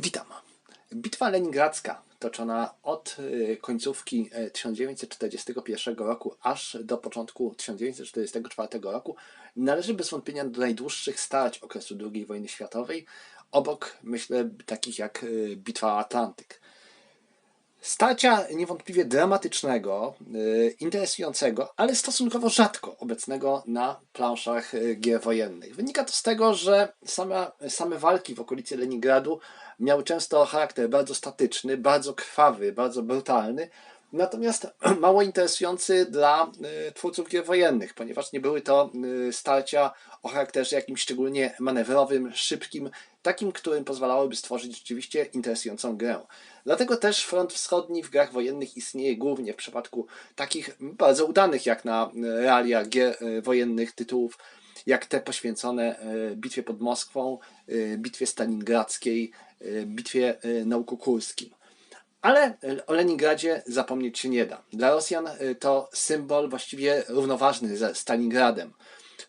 Witam. Bitwa leningradzka, toczona od y, końcówki y, 1941 roku aż do początku 1944 roku, należy bez wątpienia do najdłuższych starć okresu II wojny światowej, obok, myślę, takich jak y, Bitwa Atlantyk. Starcia niewątpliwie dramatycznego, y, interesującego, ale stosunkowo rzadko obecnego na planszach y, gier wojennych. Wynika to z tego, że same, same walki w okolicy Leningradu miały często charakter bardzo statyczny, bardzo krwawy, bardzo brutalny, natomiast mało interesujący dla y, twórców gier wojennych, ponieważ nie były to y, starcia o charakterze jakimś szczególnie manewrowym, szybkim, takim, którym pozwalałoby stworzyć rzeczywiście interesującą grę. Dlatego też front wschodni w grach wojennych istnieje głównie w przypadku takich bardzo udanych jak na y, realia gier wojennych tytułów, jak te poświęcone bitwie pod Moskwą, bitwie stalingradzkiej, bitwie na Łuku Kurskim. Ale o Leningradzie zapomnieć się nie da. Dla Rosjan y, to symbol właściwie równoważny ze Stalingradem.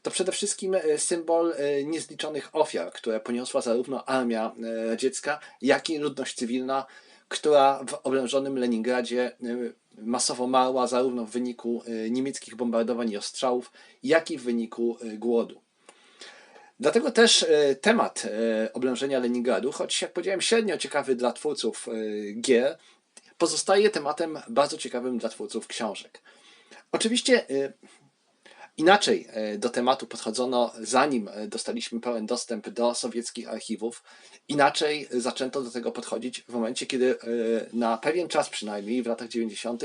To przede wszystkim y, symbol y, niezliczonych ofiar, które poniosła zarówno armia radziecka, jak i ludność cywilna, która w oblężonym Leningradzie masowo marła zarówno w wyniku niemieckich bombardowań i ostrzałów, jak i w wyniku głodu. Dlatego też e, temat e, oblężenia Leningradu, choć jak powiedziałem średnio ciekawy dla twórców e, gier, pozostaje tematem bardzo ciekawym dla twórców książek. Oczywiście inaczej do tematu podchodzono zanim dostaliśmy pełen dostęp do sowieckich archiwów, inaczej zaczęto do tego podchodzić w momencie, kiedy na pewien czas przynajmniej w latach 90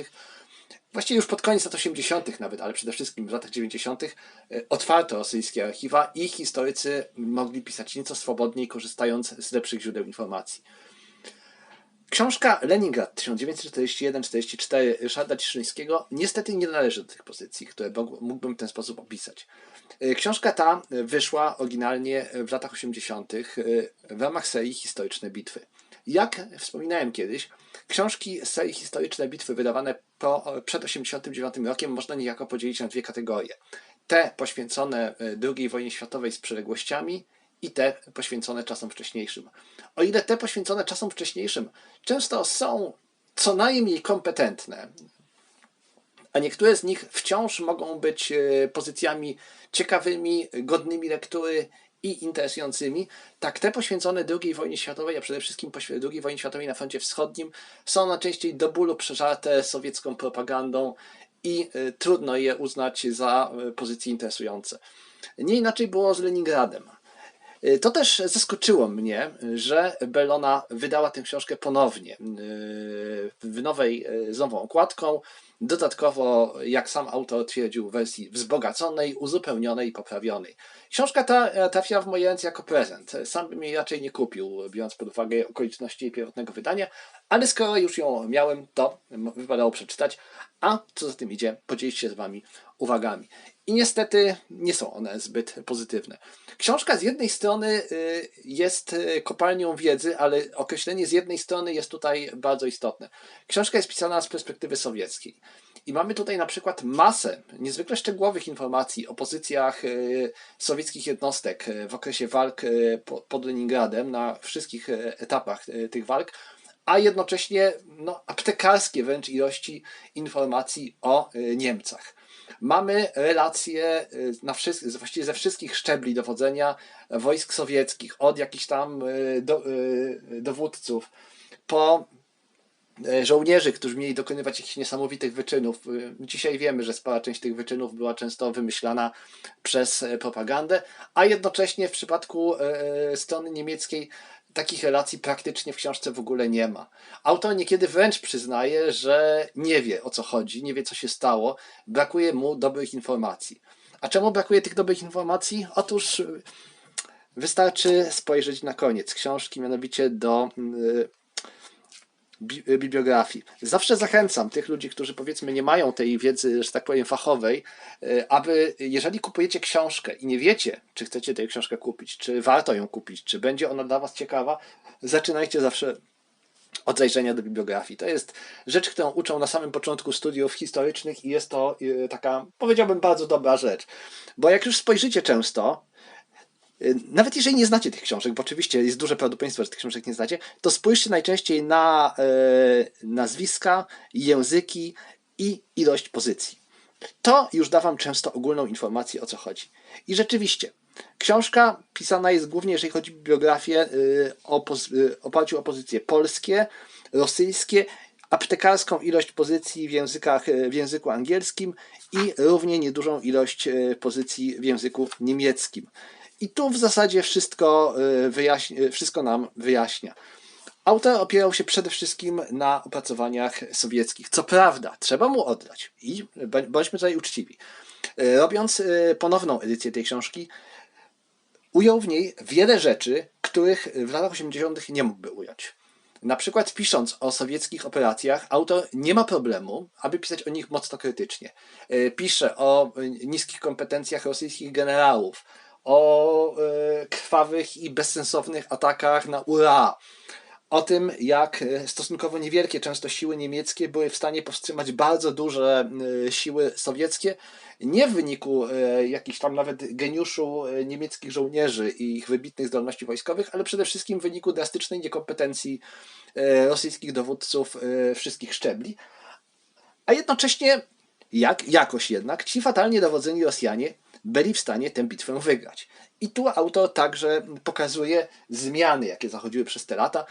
właściwie już pod koniec lat 80., nawet, ale przede wszystkim w latach 90., otwarto rosyjskie archiwa i historycy mogli pisać nieco swobodniej, korzystając z lepszych źródeł informacji. Książka Leningrad 1941-44 Ryszarda Ciszyńskiego niestety nie należy do tych pozycji, które mógłbym w ten sposób opisać. Książka ta wyszła oryginalnie w latach 80. w ramach serii Historyczne Bitwy. Jak wspominałem kiedyś, książki z serii Historyczne Bitwy wydawane po, przed 1989 rokiem można niejako podzielić na dwie kategorie. Te poświęcone II wojnie światowej z przyległościami i te poświęcone czasom wcześniejszym. O ile te poświęcone czasom wcześniejszym często są co najmniej kompetentne, a niektóre z nich wciąż mogą być pozycjami ciekawymi, godnymi lektury i interesującymi, tak te poświęcone II wojnie światowej, a przede wszystkim II wojnie światowej na froncie wschodnim, są najczęściej do bólu przeżarte sowiecką propagandą i trudno je uznać za pozycje interesujące. Nie inaczej było z Leningradem. To też zaskoczyło mnie, że Bellona wydała tę książkę ponownie w nowej, z nową okładką, dodatkowo, jak sam autor twierdził, w wersji wzbogaconej, uzupełnionej i poprawionej. Książka ta trafiła w moje ręce jako prezent. Sam bym jej raczej nie kupił, biorąc pod uwagę okoliczności jej pierwotnego wydania, ale skoro już ją miałem, to wypadało przeczytać, a co za tym idzie, podzielić się z Wami uwagami. I niestety nie są one zbyt pozytywne. Książka z jednej strony jest kopalnią wiedzy, ale określenie z jednej strony jest tutaj bardzo istotne. Książka jest pisana z perspektywy sowieckiej. I mamy tutaj na przykład masę niezwykle szczegółowych informacji o pozycjach sowieckich jednostek w okresie walk pod Leningradem, na wszystkich etapach tych walk, a jednocześnie no, aptekarskie wręcz ilości informacji o Niemcach. Mamy relacje na wszystkich, właściwie ze wszystkich szczebli dowodzenia wojsk sowieckich, od jakichś tam do, dowódców, po żołnierzy, którzy mieli dokonywać jakichś niesamowitych wyczynów. Dzisiaj wiemy, że spora część tych wyczynów była często wymyślana przez propagandę, a jednocześnie w przypadku strony niemieckiej takich relacji praktycznie w książce w ogóle nie ma. Autor niekiedy wręcz przyznaje, że nie wie o co chodzi, nie wie co się stało, brakuje mu dobrych informacji. A czemu brakuje tych dobrych informacji? Otóż wystarczy spojrzeć na koniec książki, mianowicie do bibliografii. Zawsze zachęcam tych ludzi, którzy powiedzmy nie mają tej wiedzy, że tak powiem, fachowej, aby jeżeli kupujecie książkę i nie wiecie, czy chcecie tę książkę kupić, czy warto ją kupić, czy będzie ona dla Was ciekawa, zaczynajcie zawsze od zajrzenia do bibliografii. To jest rzecz, którą uczą na samym początku studiów historycznych i jest to taka, powiedziałbym, bardzo dobra rzecz. Bo jak już spojrzycie często, nawet jeżeli nie znacie tych książek, bo oczywiście jest duże prawdopodobieństwo, że tych książek nie znacie, to spójrzcie najczęściej na e, nazwiska, języki i ilość pozycji. To już da Wam często ogólną informację o co chodzi. I rzeczywiście, książka pisana jest głównie, jeżeli chodzi o biografię, y, o y, oparciu o pozycje polskie, rosyjskie, aptekarską ilość pozycji w, językach, y, w języku angielskim i równie niedużą ilość pozycji w języku niemieckim. I tu w zasadzie wszystko, wyjaśni, wszystko nam wyjaśnia. Autor opierał się przede wszystkim na opracowaniach sowieckich. Co prawda, trzeba mu oddać i bądźmy tutaj uczciwi. E, robiąc ponowną edycję tej książki, ujął w niej wiele rzeczy, których w latach 80. nie mógłby ująć. Na przykład pisząc o sowieckich operacjach, autor nie ma problemu, aby pisać o nich mocno krytycznie. Pisze o niskich kompetencjach rosyjskich generałów, o krwawych i bezsensownych atakach na URA, o tym, jak e, stosunkowo niewielkie często siły niemieckie były w stanie powstrzymać bardzo duże e, siły sowieckie, nie w wyniku e, jakichś tam nawet geniuszu niemieckich żołnierzy i ich wybitnych zdolności wojskowych, ale przede wszystkim w wyniku drastycznej niekompetencji rosyjskich dowódców wszystkich szczebli. A jednocześnie, jak, jakoś jednak, ci fatalnie dowodzeni Rosjanie byli w stanie tę bitwę wygrać. I tu autor także pokazuje zmiany, jakie zachodziły przez te lata.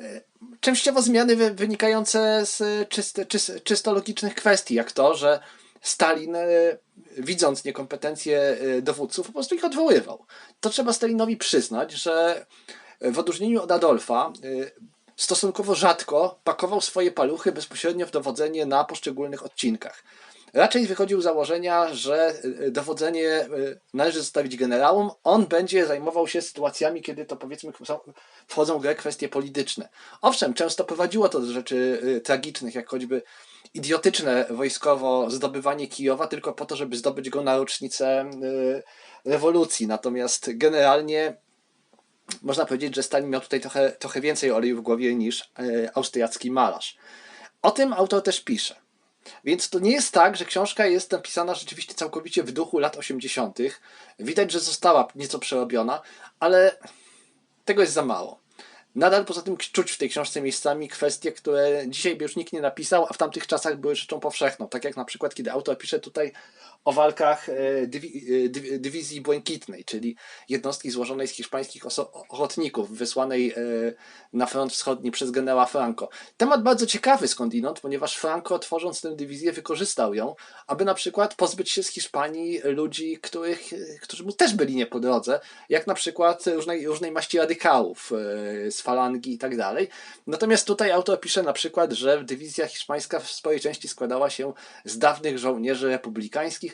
E, częściowo zmiany wynikające z czysto logicznych kwestii, jak to, że Stalin, e, widząc niekompetencje e, dowódców, po prostu ich odwoływał. To trzeba Stalinowi przyznać, że w odróżnieniu od Adolfa stosunkowo rzadko pakował swoje paluchy bezpośrednio w dowodzenie na poszczególnych odcinkach raczej wychodził z założenia, że y, dowodzenie y, należy zostawić generałom. On będzie zajmował się sytuacjami, kiedy to powiedzmy wchodzą w grę kwestie polityczne. Owszem, często prowadziło to do rzeczy y, tragicznych, jak choćby idiotyczne wojskowo zdobywanie Kijowa tylko po to, żeby zdobyć go na rocznicę rewolucji. Natomiast generalnie można powiedzieć, że Stalin miał tutaj trochę, trochę więcej oleju w głowie niż austriacki malarz. O tym autor też pisze. Więc to nie jest tak, że książka jest napisana rzeczywiście całkowicie w duchu lat 80. Widać, że została nieco przerobiona, ale tego jest za mało. Nadal poza tym czuć w tej książce miejscami kwestie, które dzisiaj by już nikt nie napisał, a w tamtych czasach były rzeczą powszechną. Tak jak na przykład, kiedy autor pisze tutaj o walkach e, e, dywizji błękitnej, czyli jednostki złożonej z hiszpańskich ochotników, wysłanej e, na front wschodni przez generała Franco. Temat bardzo ciekawy skądinąd, ponieważ Franco tworząc tę dywizję wykorzystał ją, aby na przykład pozbyć się z Hiszpanii ludzi, których, którzy mu też byli nie po drodze, jak na przykład różnej, różnej maści radykałów z falangi i tak dalej. Natomiast tutaj autor pisze na przykład, że dywizja hiszpańska w swojej części składała się z dawnych żołnierzy republikańskich,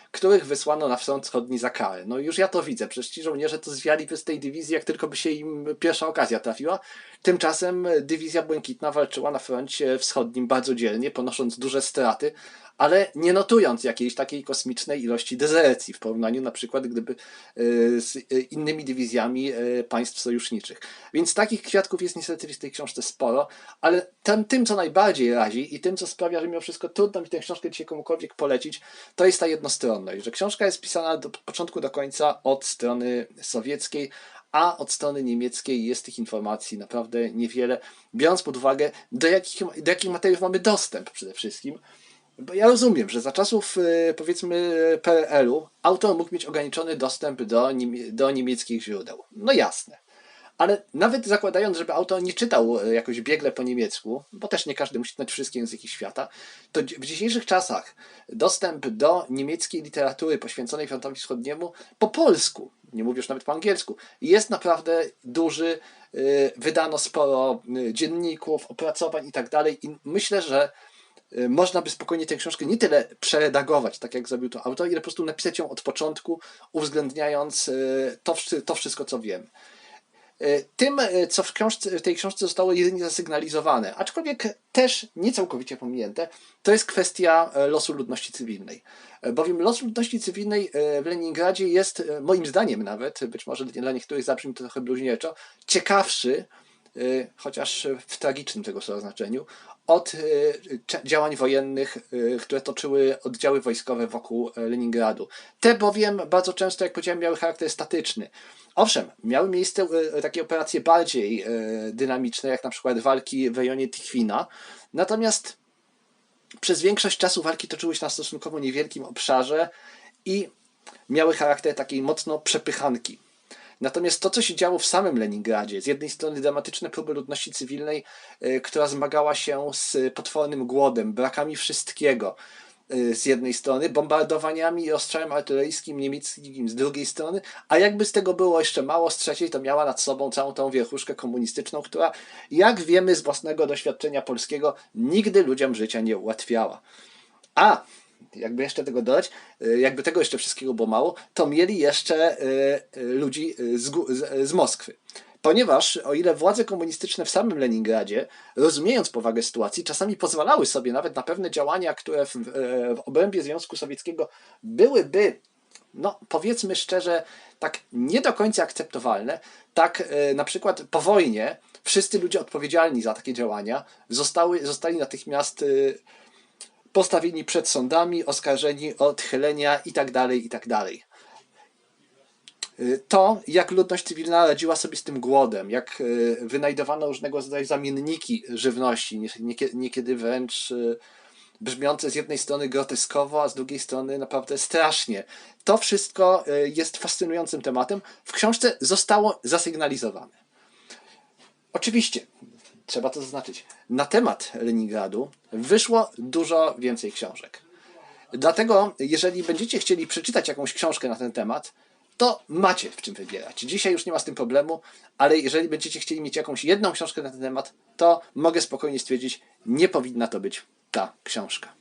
których wysłano na front wschodni za karę. No już ja to widzę, przecież ci żołnierze to zwialiby z tej dywizji, jak tylko by się im pierwsza okazja trafiła. Tymczasem dywizja błękitna walczyła na froncie wschodnim bardzo dzielnie, ponosząc duże straty, ale nie notując jakiejś takiej kosmicznej ilości dezercji w porównaniu na przykład gdyby e, z e, innymi dywizjami e, państw sojuszniczych. Więc takich kwiatków jest niestety w tej książce sporo, ale tym, co najbardziej razi i tym, co sprawia, że mimo wszystko trudno mi tę książkę dzisiaj komukolwiek polecić, to jest ta jednostronność, że książka jest pisana od początku do końca od strony sowieckiej, a od strony niemieckiej jest tych informacji naprawdę niewiele, biorąc pod uwagę, do jakich, do jakich materiałów mamy dostęp przede wszystkim. Bo ja rozumiem, że za czasów y, powiedzmy PRL-u autor mógł mieć ograniczony dostęp do, do niemieckich źródeł. No jasne. Ale nawet zakładając, żeby autor nie czytał y, jakoś biegle po niemiecku, bo też nie każdy musi znać wszystkie języki świata, to w dzisiejszych czasach dostęp do niemieckiej literatury poświęconej frontowi wschodniemu po polsku, nie mówię już nawet po angielsku, jest naprawdę duży. Y, wydano sporo dzienników, opracowań i tak dalej. I myślę, że Y, można by spokojnie tę książkę nie tyle przeredagować, tak jak zrobił to autor, ile po prostu napisać ją od początku, uwzględniając to, to wszystko, co wiem. Y, tym, co w, książce, w tej książce zostało jedynie zasygnalizowane, aczkolwiek też nie całkowicie pominięte, to jest kwestia losu ludności cywilnej. Bowiem los ludności cywilnej w Leningradzie jest, moim zdaniem nawet, być może dla niektórych zabrzmi to trochę bluźnierczo, ciekawszy, chociaż w tragicznym tego słowa znaczeniu, od cze- działań wojennych, y, które toczyły oddziały wojskowe wokół y, Leningradu. Te bowiem bardzo często, jak powiedziałem, miały charakter statyczny. Owszem, miały miejsce takie operacje bardziej dynamiczne, jak na przykład walki w rejonie Tichwina, natomiast przez większość czasu walki toczyły się na stosunkowo niewielkim obszarze i miały charakter takiej mocno przepychanki. Natomiast to, co się działo w samym Leningradzie, z jednej strony dramatyczne próby ludności cywilnej, y, która zmagała się z potwornym głodem, brakami wszystkiego, y, z jednej strony, bombardowaniami i ostrzałem artyleryjskim niemieckim z drugiej strony, a jakby z tego było jeszcze mało, z trzeciej to miała nad sobą całą tą wierchuszkę komunistyczną, która, jak wiemy z własnego doświadczenia polskiego, nigdy ludziom życia nie ułatwiała. A jakby jeszcze tego dodać, y, jakby tego jeszcze wszystkiego było mało, to mieli jeszcze y, y, ludzi z, z, Moskwy. Ponieważ o ile władze komunistyczne w samym Leningradzie, rozumiejąc powagę sytuacji, czasami pozwalały sobie nawet na pewne działania, które w, w obrębie Związku Sowieckiego byłyby, no powiedzmy szczerze, tak nie do końca akceptowalne, tak na przykład po wojnie wszyscy ludzie odpowiedzialni za takie działania zostały, zostali natychmiast postawieni przed sądami, oskarżeni o odchylenia itd., itd. Y, To, jak ludność cywilna radziła sobie z tym głodem, jak y, wynajdowano różnego rodzaju zamienniki żywności, nie- niekie- niekiedy wręcz y, brzmiące z jednej strony groteskowo, a z drugiej strony naprawdę strasznie. To wszystko jest fascynującym tematem. W książce zostało zasygnalizowane. Oczywiście, trzeba to zaznaczyć, na temat Leningradu wyszło dużo więcej książek. Dlatego, jeżeli będziecie chcieli przeczytać jakąś książkę na ten temat, to macie w czym wybierać. Dzisiaj już nie ma z tym problemu, ale jeżeli będziecie chcieli mieć jakąś jedną książkę na ten temat, to mogę spokojnie stwierdzić, nie powinna to być ta książka.